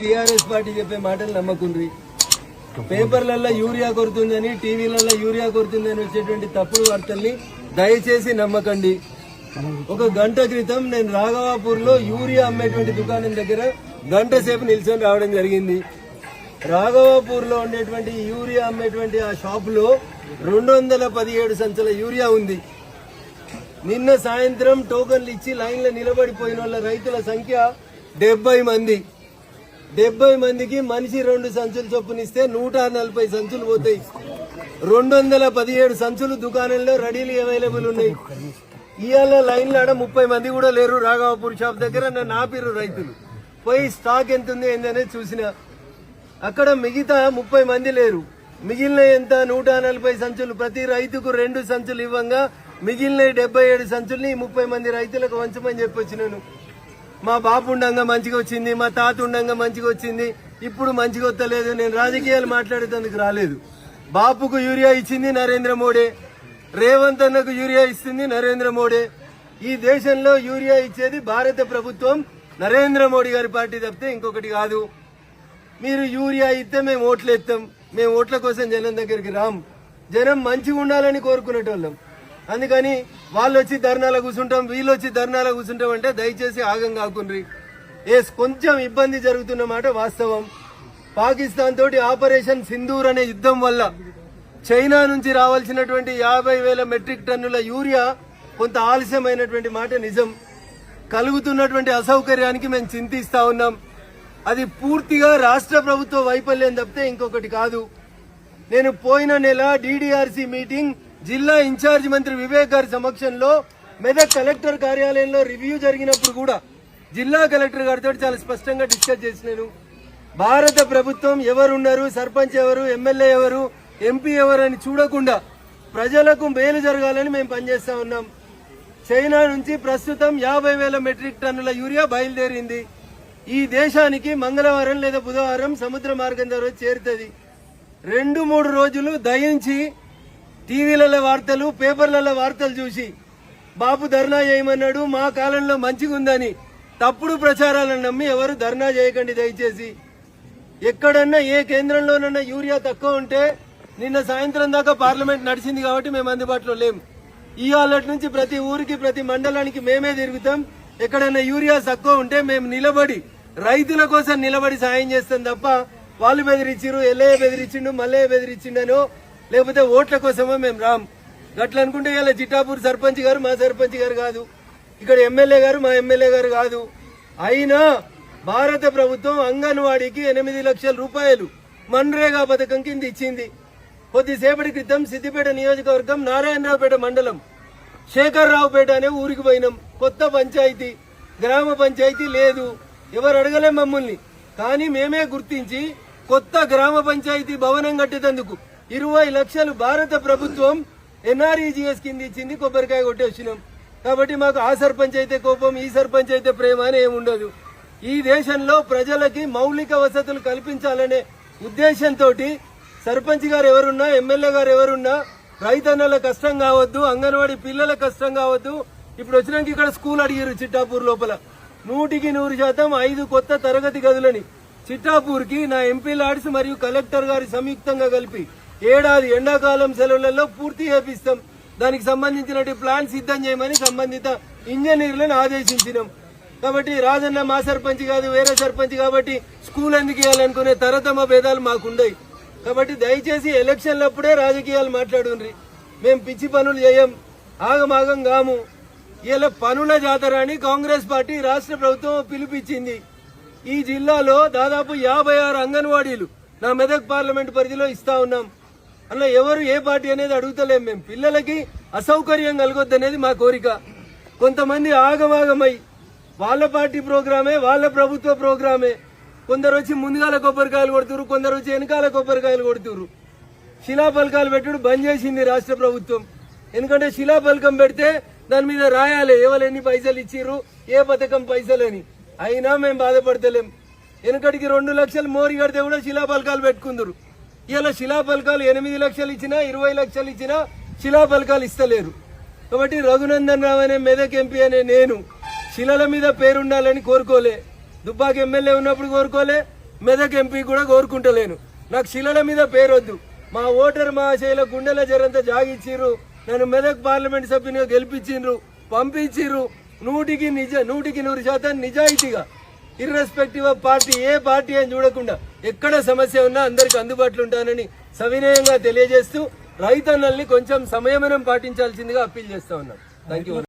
TRS party చెప్పే మాటలు నమ్మకుండ్రి. పేపర్లలో యూరియా కొడుతుందని టీవీలలో యూరియా కొడుతుందని వచ్చేటువంటి తప్పుడు వార్తల్ని దయచేసి నమ్మకండి. ఒక గంట క్రితం నేను రాఘవాపూర్లో యూరియా అమ్మేటువంటి దుకాణం దగ్గర గంట సేపు నిల్చొని రావడం జరిగింది. రాఘవాపూర్లో ఉండేటువంటి యూరియా అమ్మేటువంటి ఆ షాప్లో రెండు వందల పదిహేడు సంచుల యూరియా ఉంది. నిన్న సాయంత్రం టోకన్లు ఇచ్చి లైన్లో నిలబడిపోయిన వాళ్ళ రైతుల సంఖ్య డెబ్బై మంది. డెబ్బై మందికి మనిషి రెండు సంచులు చొప్పునిస్తే నూట నలభై సంచులు పోతాయి. రెండు వందల పదిహేడు సంచులు దుకాణంలో రెడీలు అవైలబుల్ ఉన్నాయి. ఇవాళ లైన్లో ఆడ ముప్పై మంది కూడా లేరు. రాఘవపూర్ షాప్ దగ్గర నా పేరు రైతులు. పోయి స్టాక్ ఎంత ఉంది ఏందనేది చూసిన. అక్కడ మిగతా ముప్పై మంది లేరు. మిగిలిన ఎంత? నూట నలభై సంచులు. ప్రతి రైతుకు రెండు సంచులు ఇవ్వంగా మిగిలిన డెబ్బై ఏడు సంచుల్ని ముప్పై మంది రైతులకు వంచమని చెప్పొచ్చినాను మా బాపు ఉండంగా మంచిగా వచ్చింది మా తాత ఉండంగా మంచిగా వచ్చింది. ఇప్పుడు మంచిగా వస్తలేదు నేను రాజకీయాలు మాట్లాడేటందుకు రాలేదు. బాపుకు యూరియా ఇచ్చింది నరేంద్ర మోడీ రేవంత్ అన్నకు యూరియా ఇస్తుంది నరేంద్ర మోడీ. ఈ దేశంలో యూరియా ఇచ్చేది భారత ప్రభుత్వం నరేంద్ర మోడీ గారి పార్టీ తప్పితే ఇంకొకటి కాదు. మీరు యూరియా ఇస్తే మేము ఓట్లు ఎత్తాం మేము ఓట్ల కోసం జనం దగ్గరికి రాం. జనం మంచిగా ఉండాలని కోరుకునేటోళ్ళం. అందుకని వాళ్ళు వచ్చి ధర్నాలో కూర్చుంటాం వీళ్ళు వచ్చి ధర్నాలో కూర్చుంటాం అంటే దయచేసి ఆగం కాకుండ్రి. ఏ కొంచెం ఇబ్బంది జరుగుతున్న మాట వాస్తవం. పాకిస్తాన్ తోటి ఆపరేషన్ సింధూర్ అనే యుద్ధం వల్ల చైనా నుంచి రావాల్సినటువంటి యాభై వేల మెట్రిక్ టన్నుల యూరియా కొంత ఆలస్యమైనటువంటి మాట నిజం. కలుగుతున్నటువంటి అసౌకర్యానికి మేము చింతిస్తా ఉన్నాం. అది పూర్తిగా రాష్ట్ర ప్రభుత్వ వైఫల్యం తప్పితే ఇంకొకటి కాదు. నేను పోయిన నెల డిడిఆర్సి మీటింగ్ జిల్లా ఇన్ఛార్జ్ మంత్రి వివేక్ గారి సమక్షంలో మెదక్ కలెక్టర్ కార్యాలయంలో రివ్యూ జరిగినప్పుడు కూడా జిల్లా కలెక్టర్ గారితో చాలా స్పష్టంగా డిస్కస్ చేసినాను. భారత ప్రభుత్వం ఎవరున్నారు సర్పంచ్ ఎవరు ఎమ్మెల్యే ఎవరు ఎంపీ ఎవరు అని చూడకుండా ప్రజలకు మేలు జరగాలని మేము పనిచేస్తా ఉన్నాం. చైనా నుంచి ప్రస్తుతం యాభై వేల మెట్రిక్ టన్నుల యూరియా బయలుదేరింది. ఈ దేశానికి మంగళవారం లేదా బుధవారం సముద్ర మార్గం ద్వారా చేరుతుంది. రెండు మూడు రోజులు దయించి టీవీలలో వార్తలు పేపర్లలో వార్తలు చూసి బాబు ధర్నా చేయమన్నాడు మా కాలంలో మంచిగా ఉందని. తప్పుడు ప్రచారాలను నమ్మి ఎవరు ధర్నా చేయకండి దయచేసి. ఎక్కడన్నా ఏ కేంద్రంలోనన్నా యూరియా తక్కువ ఉంటే నిన్న సాయంత్రం దాకా పార్లమెంట్ నడిచింది కాబట్టి మేము అందుబాటులో లేం. ఇవాళ నుంచి ప్రతి ఊరికి ప్రతి మండలానికి మేమే తిరుగుతాం. ఎక్కడైనా యూరియా తక్కువ ఉంటే మేము నిలబడి రైతుల కోసం నిలబడి సాయం చేస్తాం తప్ప వాళ్ళు బెదిరించారు ఎల్లయ్య బెదిరించిండు మల్లయ్య బెదిరించిండనో లేకపోతే ఓట్ల కోసమో మేము రాం? గట్ల అనుకుంటే ఇలా జిటాపూర్ సర్పంచ్ గారు మా సర్పంచ్ గారు కాదు. ఇక్కడ ఎమ్మెల్యే గారు మా ఎమ్మెల్యే గారు కాదు. అయినా భారత ప్రభుత్వం అంగన్వాడీకి ఎనిమిది లక్షల రూపాయలు మన్రేగా పథకం కింద ఇచ్చింది. కొద్దిసేపటి క్రితం సిద్దిపేట నియోజకవర్గం నారాయణరావుపేట మండలం శేఖర్రావుపేట అనే ఊరికి పోయినాం. కొత్త పంచాయతీ గ్రామ పంచాయతీ లేదు. ఎవరు అడగలేం మమ్మల్ని. కానీ మేమే గుర్తించి కొత్త గ్రామ పంచాయతీ భవనం కట్టేటందుకు ఇరవై లక్షలు భారత ప్రభుత్వం ఎన్ఆర్ఈజిఎస్ కింద ఇచ్చింది కొబ్బరికాయ కొట్టి వచ్చినాం. కాబట్టి మాకు ఆ సర్పంచ్ అయితే కోపం ఈ సర్పంచ్ అయితే ప్రేమ అని ఏముండదు ఈ దేశంలో ప్రజలకి మౌలిక వసతులు కల్పించాలనే ఉద్దేశంతో సర్పంచ్ గారు ఎవరున్నా ఎమ్మెల్యే గారు ఎవరున్నా రైతన్నల కష్టం కావద్దు అంగన్వాడీ పిల్లల కష్టం కావద్దు. ఇప్పుడు వచ్చినాక ఇక్కడ స్కూల్ అడిగారు చిట్టాపూర్ లోపల. నూటికి నూరు శాతం ఐదు కొత్త తరగతి గదులని చిట్టాపూర్కి నా ఎంపీ లాడ్స్ మరియు కలెక్టర్ గారి సంయుక్తంగా కలిపి ఏడాది ఎండాకాలం సెలవులలో పూర్తి చేపిస్తాం దానికి సంబంధించినటువంటి ప్లాన్ సిద్ధం చేయమని సంబంధిత ఇంజనీర్లను ఆదేశించినాం. కాబట్టి రాజన్న మా సర్పంచ్ కాదు వేరే సర్పంచ్ కాబట్టి స్కూల్ ఎందుకు ఇవ్వాలనుకునే తరతమ భేదాలు మాకుండయి. కాబట్టి దయచేసి ఎలక్షన్లప్పుడే రాజకీయాలు మాట్లాడుండ్రి. మేము పిచ్చి పనులు చేయం ఆగమాగం కాము. ఇలా పనుల జాతర అని కాంగ్రెస్ పార్టీ రాష్ట్ర ప్రభుత్వం పిలుపిచ్చింది ఈ జిల్లాలో దాదాపు యాభై ఆరు అంగన్వాడీలు నా మెదక్ పార్లమెంట్ పరిధిలో ఇస్తా ఉన్నాం. అలా ఎవరు ఏ పార్టీ అనేది అడుగుతలేం మేము. పిల్లలకి అసౌకర్యం కలగొద్దనేది మా కోరిక. కొంతమంది ఆగమాగమై వాళ్ళ పార్టీ ప్రోగ్రామే వాళ్ళ ప్రభుత్వ ప్రోగ్రామే. కొందరు వచ్చి ముందుగాల కొబ్బరికాయలు కొడుతురు కొందరు వచ్చి వెనకాల కొబ్బరికాయలు కొడుతురు శిలాఫలకాలు పెట్టుడు బంద్ చేసింది రాష్ట్ర ప్రభుత్వం. ఎందుకంటే శిలాఫలకం పెడితే దాని మీద రాయాలి ఎవరు ఎన్ని పైసలు ఇచ్చిర్రు ఏ పథకం పైసలు అని అయినా మేము బాధపడతలేం. వెనకటికి రెండు లక్షలు మోరి కడితే కూడా శిలాఫలకాలు పెట్టుకుందరు. ఇలా శిలాఫలకాలు ఎనిమిది లక్షలు ఇచ్చినా ఇరవై లక్షలు ఇచ్చినా శిలాఫలకాలు ఇస్తలేరు. కాబట్టి రఘునందన్ రావు అనే మెదక్ ఎంపీ అనే నేను శిలల మీద పేరుండాలని కోరుకోలే. దుబ్బాకి ఎమ్మెల్యే ఉన్నప్పుడు కోరుకోలే మెదక్ ఎంపీ కూడా కోరుకుంటలేను. నాకు శిలల మీద పేరొద్దు. మా ఓటర్ మహాశైల గుండెల జరంతా జాగిచ్చిర్రు. నన్ను మెదక్ పార్లమెంట్ సభ్యునిగా గెలిపించిండ్రు పంపించిర్రు. నూటికి నిజ నూటికి నూరు శాతం నిజాయితీగా ఇర్రెస్పెక్టివ్ ఆఫ్ పార్టీ ఏ పార్టీ అని చూడకుండా ఎక్కడ సమస్య ఉన్నా అందరికి అందుబాటులో ఉంటానని సవినయంగా తెలియజేస్తూ రైతన్నల్ని కొంచెం సంయమనం పాటించాల్సిందిగా అప్పీల్ చేస్తా ఉన్నాం. Thank you